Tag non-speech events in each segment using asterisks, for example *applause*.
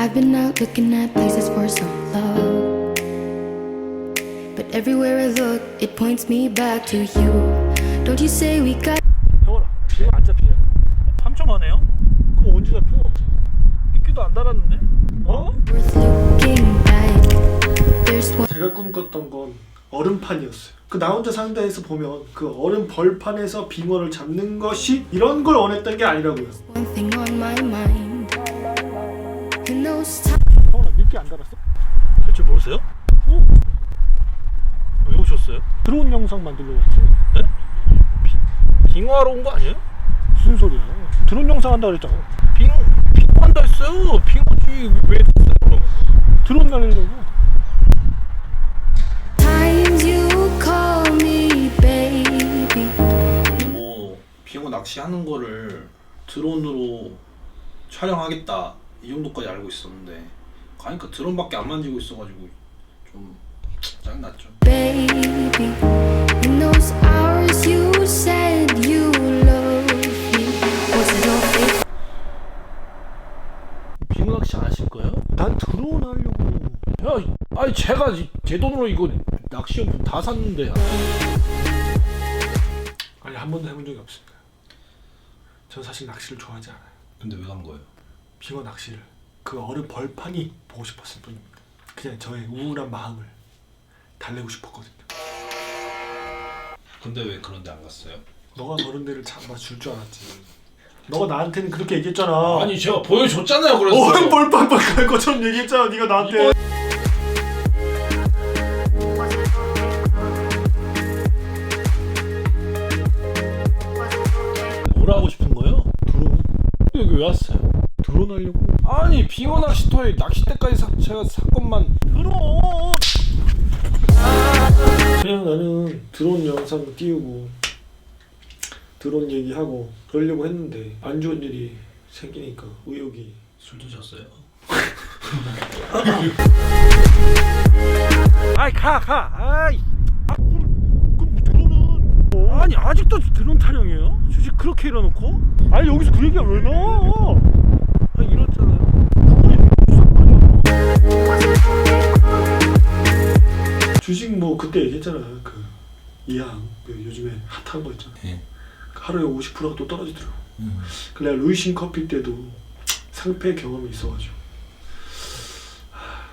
I've been out looking at places for some love. But everywhere I look, it points me back to you. Don't you say we got 형아 지금 안 잡히냐? 3초 만에요? 그거 언제 잡혀? 삐끼도 안 달았는데? 어? worth looking back? There's one 제가 꿈꿨던 건 얼음판이었어요. 그 나 혼자 상자에서 보면 그 얼음 벌판에서 빙어를 잡는 것이 이런 걸 원했던 게 아니라고요. one thing on my mind. 형아 미끼 안 달았어? 대체 뭐세요? 어? 왜 오셨어요? 드론 영상 만들러 왔지. 네? 비, 빙하러 온 거 아니에요? 무슨 소리야? 드론 영상 한다 그랬잖아. 빙, 빙한다 했어요 빙하지 왜 그럼? 드론 날리려고. 뭐 빙어 낚시하는 거를 드론으로 촬영하겠다 이 정도까지 알고 있었는데 가니까 드론밖에 안 만지고 있어가지고 좀 짜증났죠. baby. In those hours you said you loved me. Was it all fake? 빙어 낚시 안 하실 거예요? 난 드론 하려고. 야, 아니 제가 이- 제 돈으로 이거 낚시 용품 다 샀는데 아니 한 번도 해본 적이 없습니다. 전 사실 낚시를 좋아하지 않아요. 근데 왜 간 거예요? 빙어 낚시를 그 얼음 벌판이 보고 싶었을 뿐입니다. 그냥 저의 우울한 마음을 달래고 싶었거든요. 근데 왜 그런데 안 갔어요? 너가 그런 데를 잡아 줄 줄 알았지. 너가 나한테는 그렇게 얘기했잖아. 아니 제가 보여줬잖아요. 그래서 얼음 벌판 갈 것처럼 얘기했잖아. 네가 나한테. 뭘 하고 싶은 거예요? 드론 근데 여기 왜 왔어요? 드론 하려고. 아니 빙어 낚시터에 낚싯대까지 사, 제가 사건만 그럼 그냥 나는 드론 영상 띄우고 드론 얘기하고 그러려고 했는데 안 좋은 일이 생기니까 의욕이 술 드셨어요? *laughs* 아이 가가 아이 아, 그, 그 드론은 아니 아직도 드론 타령이에요? 주식 그렇게 일어놓고? 아니 여기서 그 얘기가 왜 나와? 뭐 그때 얘기했잖아 그 이항 그 요즘에 핫한 거 있잖아 예. 하루에 50%가 또 떨어지더라고 음. 그 내가 루이신 커피 때도 상패 경험이 있어가지고 하,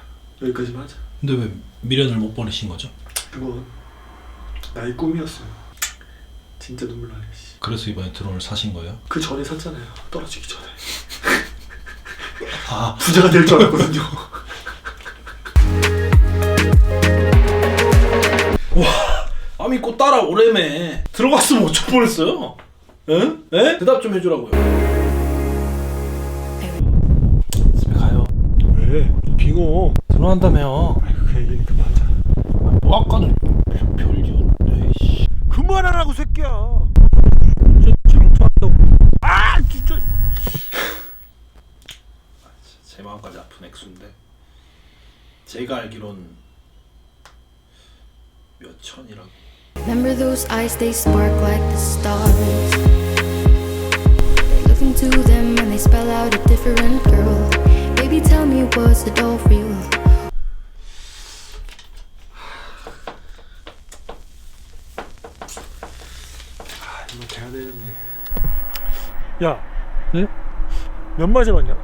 여기까지만 하자 근데 왜 미련을 못 버리신 거죠? 그건 나의 꿈이었어요 진짜 눈물 나네 씨. 그래서 이번에 드론을 사신 거예요? 그 전에 샀잖아요 떨어지기 전에 아 부자가 될 줄 알았거든요 *laughs* 아 믿고 따라오래매 들어갔으면 어쩔 뻔했어요. 응? 에? 대답 좀 해주라고요. 집에 가요 왜? 빙어 들어간다며요 아이고 그 얘기니까 맞아 뭐 아까는 별- 별이었는데 씨. 그만하라고 새끼야 진짜 장투한다고 아 진짜 제 마음까지 아픈 액수인데 제가 알기론 몇 천이라고. Remember those eyes, they spark like the stars. They look into them and they spell out a different girl. Baby, tell me, was it all real? 아 이거 돼야 되는데 야 네? 몇 마리 잡았냐?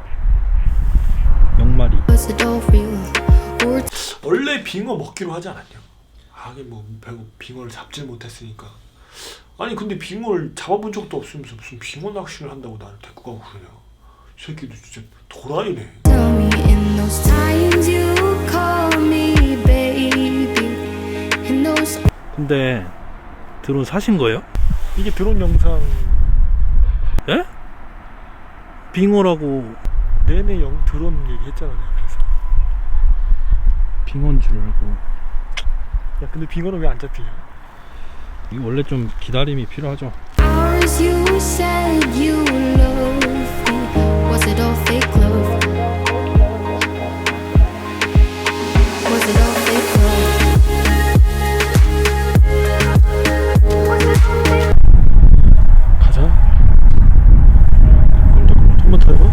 명말이 Was it all real? Or 원래 빙어 먹기로 하지 않았냐? 하긴 뭐 결국 빙어를 잡질 못했으니까. 아니 근데 빙어를 잡아본 적도 없으면서 무슨 빙어 낚시를 한다고 나를 데리고 가고 그러냐. 이 새끼도 진짜 도라이네. 근데 드론 사신 거예요? 이게 드론 영상. 예? 빙어라고. 내내 영 드론 얘기했잖아 내가 그래서. 빙어인 줄 알고 야 근데 빙어는 왜 안 잡히냐 이거 원래 좀 기다림이 필요하죠 hours you said you loved me. Was it all fake love? Was it all fake love? 가자 그럼 잠깐만 한번 타요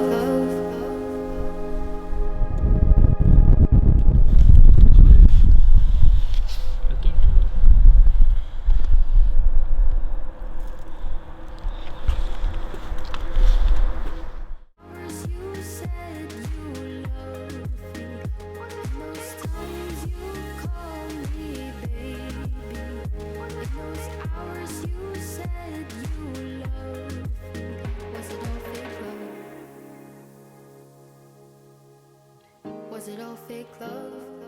Was it all fake love?